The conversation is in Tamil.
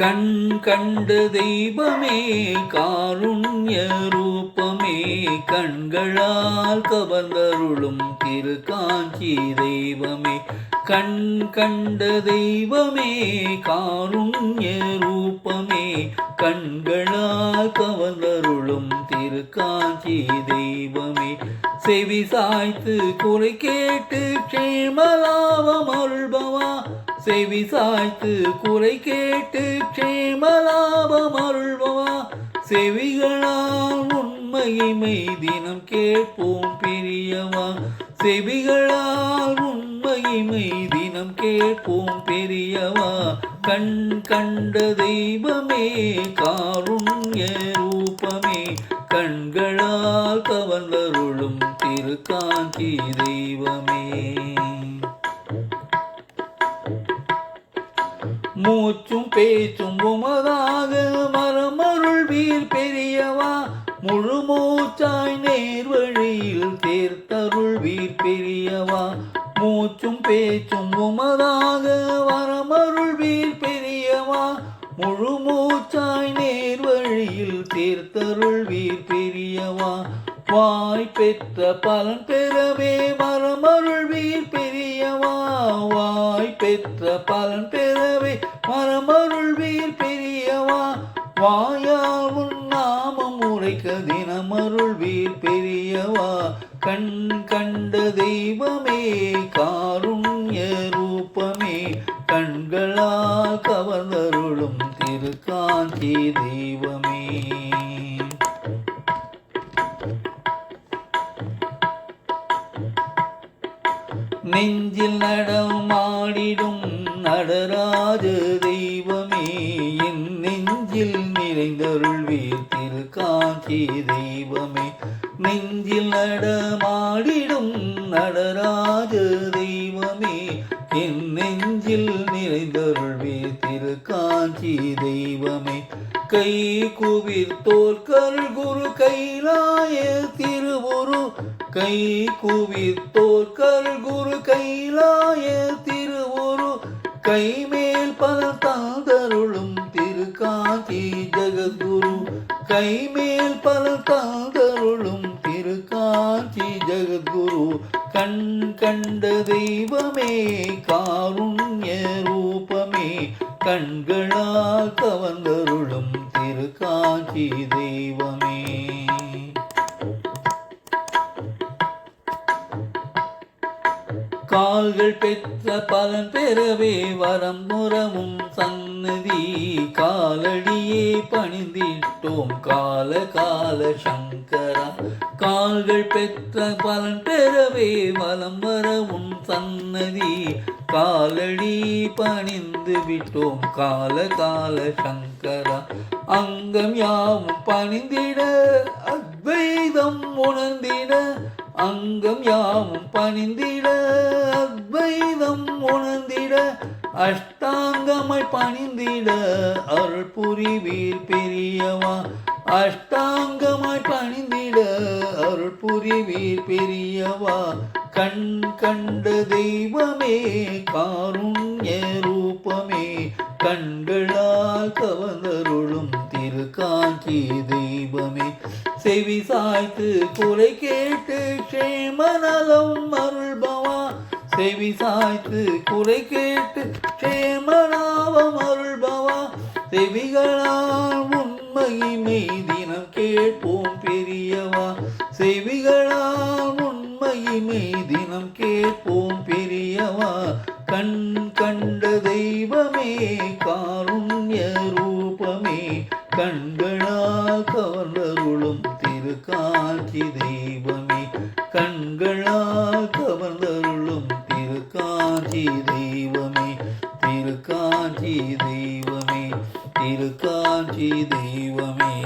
கண் கண்ட தெய்வமே காருண்ய ரூபமே கண்களால் கவர்ந்தருளும் திரு காஞ்சி தெய்வமே. கண் கண்ட தெய்வமே காருண்ய ரூபமே கண்களால் கவர்ந்தருளும் திரு காஞ்சி தெய்வமே. செவி சாய்த்து குறை கேட்டு க்ஷேமலாபம் அருள்பவா செவி சாய்த்து குறை கேட்டு க்ஷேமலாபம் அருள்பவா? செவிகளால் உண்மையை தினம் கேட்போம் பெரியவா? செவிகளால் உண்மையை தினம் கேட்போம் பெரியவா? கண் கண்ட தெய்வமே காருண்ய ரூபமே கண்களால் கவர்ந்தருளும் திரு தெய்வமே. மூச்சும் பேச்சும் உமதாக மரமருள் வீர் பெரியவா. முழு மூச்சாய் நேர் வழியில் தேர்த்தருள் வீர் பெரியவா. மூச்சும் பேச்சும் உமதாக வரமருள் வீர் பெரியவா. முழு மூச்சாய் நேர் வழியில் தேர்த்தருள் வீர் பெரியவா. வாய் பெற்ற பலன் பெறவே மரமருள் வீர் பெரியவா. வாய் பெற்ற பலன் பெறவே மரமருள் வீர் பெரியவா. வாயால் உன் நாமம் உரைக்க தினமருள் வீர் பெரியவா. கண் கண்ட தெய்வமே காருண்ய ரூபமே. கண்களால் கவர்ந்தருளும் திரு தெய்வமே. நெஞ்சில் நடமாடிடும் நடராஜ தெய்வமே. என் நெஞ்சில் நிறைந்தருள்வீர் திரு காஞ்சி தெய்வமே. நெஞ்சில் நடமாடிடும் நடராஜ தெய்வமே. என் நெஞ்சில் நிறைந்தருள்வே திரு காஞ்சி தெய்வமே. கை குவிர்த்தோர் கல் குரு கைலாய திருவுரு. கை குவித்தோர் கல் குரு கைலாய திருவுரு. கைமேல் பல தாந்தருளும் திரு காஞ்சி ஜெகத்குரு. கைமேல் பல தாந்தருளும் திரு காஞ்சி ஜெகத்குரு. கண் கண்ட தெய்வம் காருண்ய ரூபமே கண்களால் கவர்ந்தருளும் திருக்காட்சி தெய்வமே. கால்கள் பெற்ற பலன் பெறவே வரம் முறமும் சன்னதி காலடியே பணிந்திட்டோம் கால கால சங்கரா. கால்கள் பெற்ற பலன் பெறவே வலம் வரவும் சன்னதி. காலடி பணிந்து விட்டோம் கால கால சங்கரா. அங்கம் யாவும் பணிந்திட அத்வைதம் உணர்ந்திட. அங்கம் யாவும் பணிந்திட அத்வைதம் உணர்ந்திட. அஷ்டாங்கமாய் பணிந்திட அருள் புரிவீர் பெரியவா. அஷ்டாங்கமாய் அருள் பெரியவா கண் கண்ட தெய்வமே காருண்ய ரூபமே கண்களால் கவர்ந்தருளும் திரு தெய்வமே. செவி சாய்த்து குறை கேட்டு க்ஷேமநலம் அருள்பவா செவி சாய்த்து குறை கேட்டு க்ஷேமநாவம் அருள்பவா. செவிகளால் உண்மையினை தினம் கேட்போம் பெரியவா செவிகளால் உண்மையினை தினம் கேட்போம் பெரியவா. கண் கண்ட தெய்வமே காருண்ய ரூபமே. கண்களால் கவர்ந்தருளும் திரு காட்சி தெய்வமே. கண்களால் கவர்ந்தருளும் திரு காட்சி தெய்வமே. திரு காட்சி தெய்வமே திரு காட்சி தெய்வமே.